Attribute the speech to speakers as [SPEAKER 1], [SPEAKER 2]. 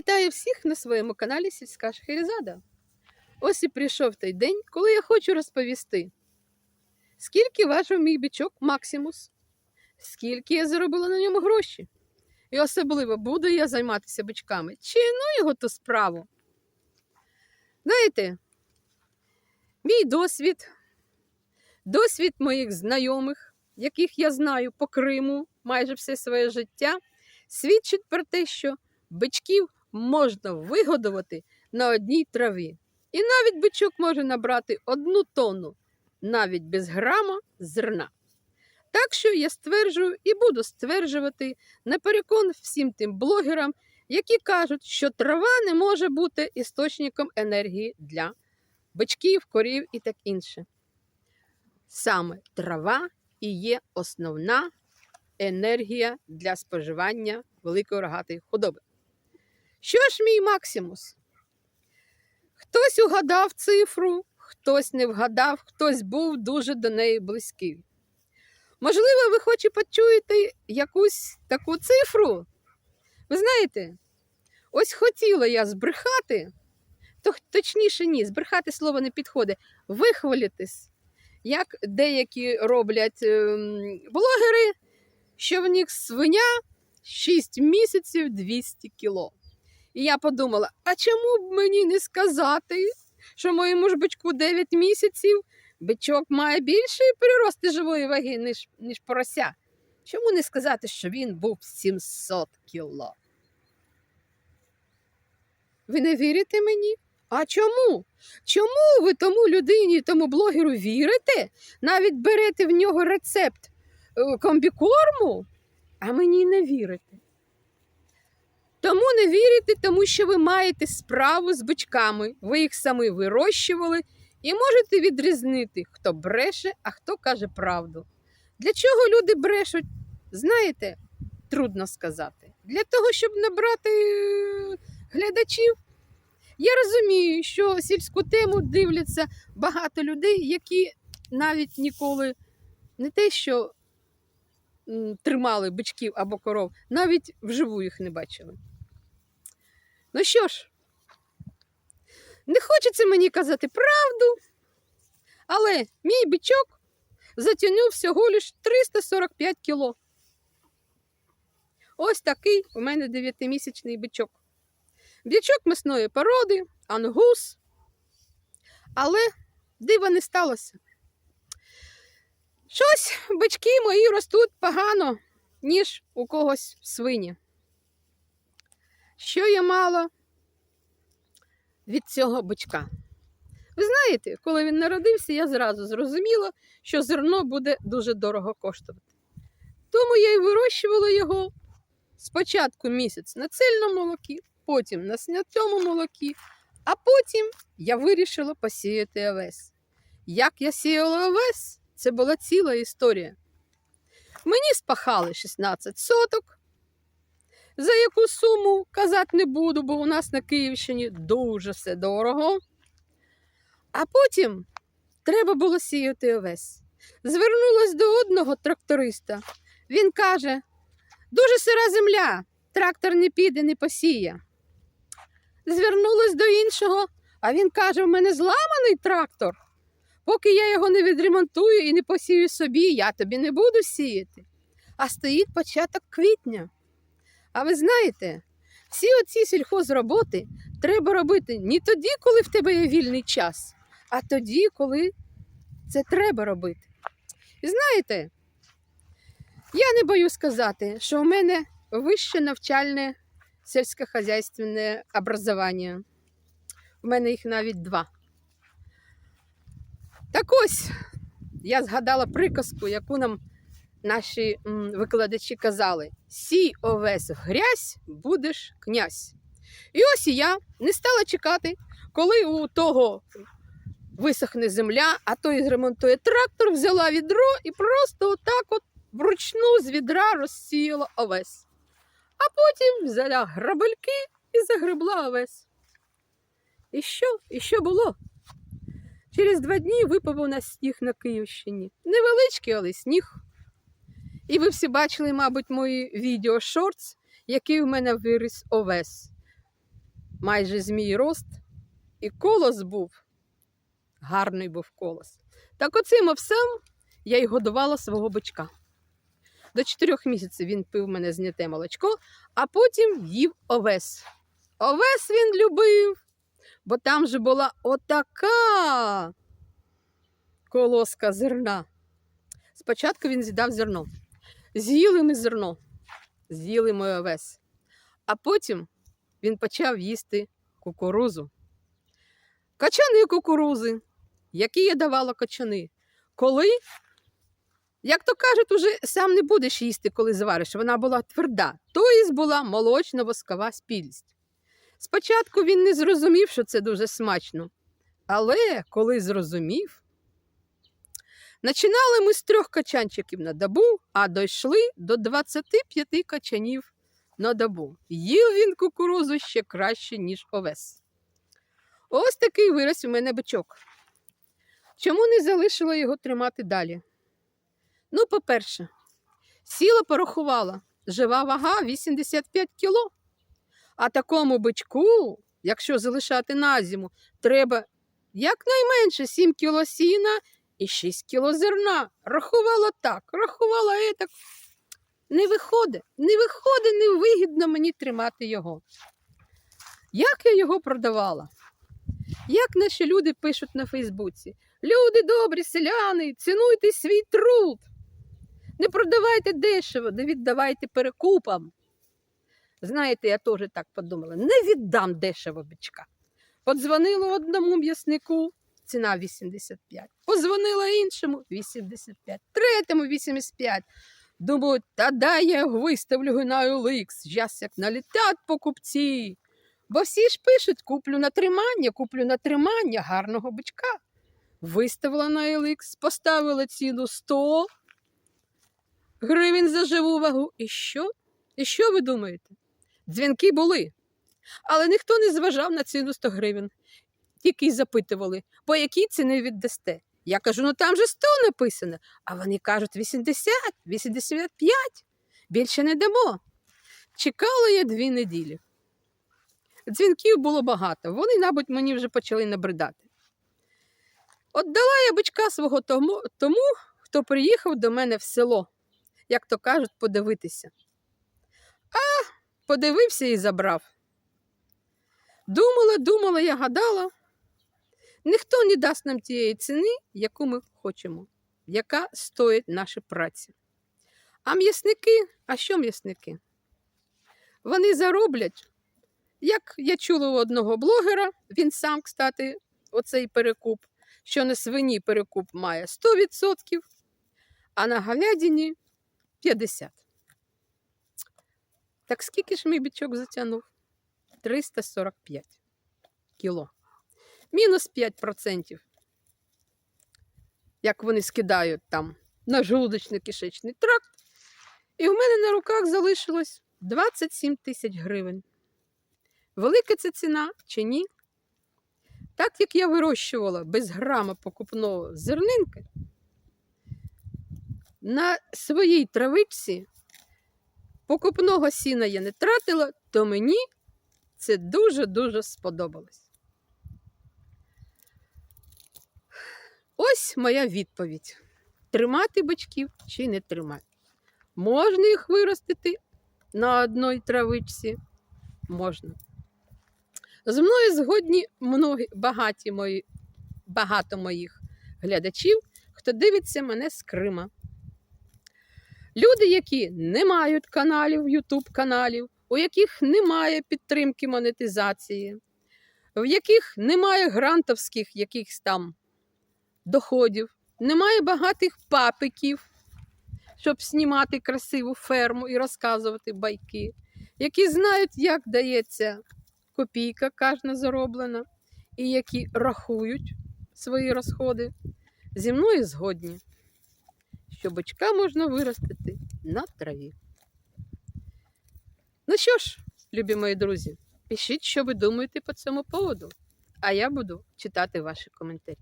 [SPEAKER 1] Вітаю всіх на своєму каналі Сільська Шахерезада. Ось і прийшов той день, коли я хочу розповісти, скільки важив мій бичок Максимус, скільки я заробила на ньому гроші. І особливо буду я займатися бичками, чи ну його ту справу. Знаєте, мій досвід, досвід моїх знайомих, яких я знаю по Криму майже все своє життя, свідчить про те, що бичків можна вигодувати на одній траві. І навіть бичок може набрати одну тонну, навіть без грама зерна. Так що я стверджую і буду стверджувати наперекон всім тим блогерам, які кажуть, що трава не може бути істочником енергії для бичків, корів і так інше. Саме трава і є основна енергія для споживання великої рогатої худоби. Що ж мій Максимус? Хтось угадав цифру, хтось не вгадав, хтось був дуже до неї близький. Можливо, ви хоч і почуєте якусь таку цифру. Ви знаєте, ось хотіла я збрехати, то точніше ні, збрехати слово не підходить, вихвалитись, як деякі роблять ем, блогери, що в них свиня 6 місяців 200 кіло. І я подумала: а чому б мені не сказати, що моєму ж бичку 9 місяців бичок має більший прирост живої ваги, ніж, ніж порося? Чому не сказати, що він був 700 кіло? Ви не вірите мені? А чому? Чому ви тому людині, тому блогеру вірите? Навіть берете в нього рецепт е, комбікорму, а мені не вірите. Тому не вірите, тому що ви маєте справу з бичками, ви їх самі вирощували і можете відрізнити, хто бреше, а хто каже правду. Для чого люди брешуть, знаєте, трудно сказати. Для того, щоб набрати е, глядачів. Я розумію, що сільську тему дивляться багато людей, які навіть ніколи не те, що тримали бичків або коров, навіть вживу їх не бачили. Ну що ж, не хочеться мені казати правду, але мій бичок затягнув всього лиш 345 кіло. Ось такий у мене 9-місячний бичок. Бичок м'ясної породи, ангус. Але дива не сталося. Щось бички мої ростуть погано, ніж у когось свині. Що я мала від цього бичка? Ви знаєте, коли він народився, я зразу зрозуміла, що зерно буде дуже дорого коштувати. Тому я й вирощувала його спочатку місяць на цельному молокі, потім на снятому молокі, а потім я вирішила посіяти овес. Як я сіяла овес, це була ціла історія. Мені спахали 16 соток, за яку суму казати не буду, бо у нас на Київщині дуже все дорого. А потім треба було сіяти овес. Звернулась до одного тракториста. Він каже: дуже сира земля, трактор не піде, не посіє. Звернулась до іншого, а він каже: у мене зламаний трактор. Поки я його не відремонтую і не посію собі, я тобі не буду сіяти. А стоїть початок квітня. А ви знаєте, всі оці сільхозроботи треба робити не тоді, коли в тебе є вільний час, а тоді, коли це треба робити. І знаєте, я не боюсь сказати, що у мене вище навчальне сільськохозяйственне образування. У мене їх навіть два. Так ось я згадала приказку, яку нам наші викладачі казали: сій овес в грязь, будеш князь. І ось і я не стала чекати, коли у того висохне земля, а той зремонтує трактор, взяла відро і просто отак от вручну з відра розсіяла овес. А потім взяла грабельки і загребла овес. І що? І що було? Через два дні випав у нас сніг на Київщині. Невеличкий, але сніг. І ви всі бачили, мабуть, мої відео шортс, який в мене виріс овес. майже з мій рост, і колос був, гарний був колос. Так оцим овсем я й годувала свого бичка. До чотирьох місяців він пив мене зняте молочко, а потім їв овес. Овес він любив, бо там же була отака колоска зерна. Спочатку він з'їдав зерно. З'їли ми зерно, з'їли ми овес. А потім він почав їсти кукурузу. Качани кукурузи, які я давала качани. Коли, як то кажуть, уже сам не будеш їсти, коли звариш, вона була тверда, тобто була молочно-воскова спільність. Спочатку він не зрозумів, що це дуже смачно, але коли зрозумів, Починали ми з трьох качанчиків на добу, а дійшли до 25 качанів на добу. Їв він кукурузу ще краще, ніж овес. Ось такий вираз у мене бичок. Чому не залишила його тримати далі? Ну, по-перше, сіла порахувала, жива вага 85 кіло. А такому бичку, якщо залишати на зиму, треба якнайменше 7 кіло сіна і 6 кіло зерна. Рахувала так, рахувала так. Не виходить, не виходить, невигідно мені тримати його. Як я його продавала? Як наші люди пишуть на Фейсбуці? Люди добрі, селяни, цінуйте свій труд. Не продавайте дешево, не віддавайте перекупам. Знаєте, я теж так подумала: не віддам дешево бичка. Подзвонила одному м'яснику, ціна 85. Позвонила іншому 85, третьому 85. Думаю, та дай я його виставлю на OLX, Зараз як налітять покупці. Бо всі ж пишуть, куплю на тримання, куплю на тримання гарного бичка. Виставила на OLX, поставила ціну 100 гривень за живу вагу. І що? І що ви думаєте? Дзвінки були, але ніхто не зважав на ціну 100 гривень тільки й запитували, по якій ціни віддасте. Я кажу, ну там же 100 написано, а вони кажуть 80, 85, більше не дамо. Чекала я дві неділі. Дзвінків було багато, вони, мабуть, мені вже почали набридати. Отдала я бичка свого тому, тому, хто приїхав до мене в село, як то кажуть, подивитися. Подивився і забрав. Думала, думала, я гадала, Ніхто не дасть нам тієї ціни, яку ми хочемо, яка стоїть наші праці. А м'ясники, а що м'ясники? Вони зароблять, як я чула у одного блогера, він сам, кстати, оцей перекуп, що на свині перекуп має 100%, а на говядині 50%. Так скільки ж мій бічок затягнув? 345 кіло мінус 5%. Як вони скидають там на желудочно кишечний тракт. І в мене на руках залишилось 27 тисяч гривень. Велика це ціна чи ні? Так як я вирощувала без грама покупного зернинки, на своїй травичці покупного сіна я не тратила, то мені це дуже-дуже сподобалось. Ось моя відповідь: тримати бичків чи не тримати. Можна їх виростити на одній травичці? Можна. З мною згодні многі, багаті мої, багато моїх глядачів, хто дивиться мене з Крима. Люди, які не мають каналів, YouTube каналів, у яких немає підтримки монетизації, в яких немає грантовських якихось там доходів, немає багатих папиків, щоб знімати красиву ферму і розказувати байки, які знають, як дається копійка кожна зароблена, і які рахують свої розходи. Зі мною згодні, що бочка можна виростити на траві. Ну що ж, любі мої друзі, пишіть, що ви думаєте по цьому поводу, а я буду читати ваші коментарі.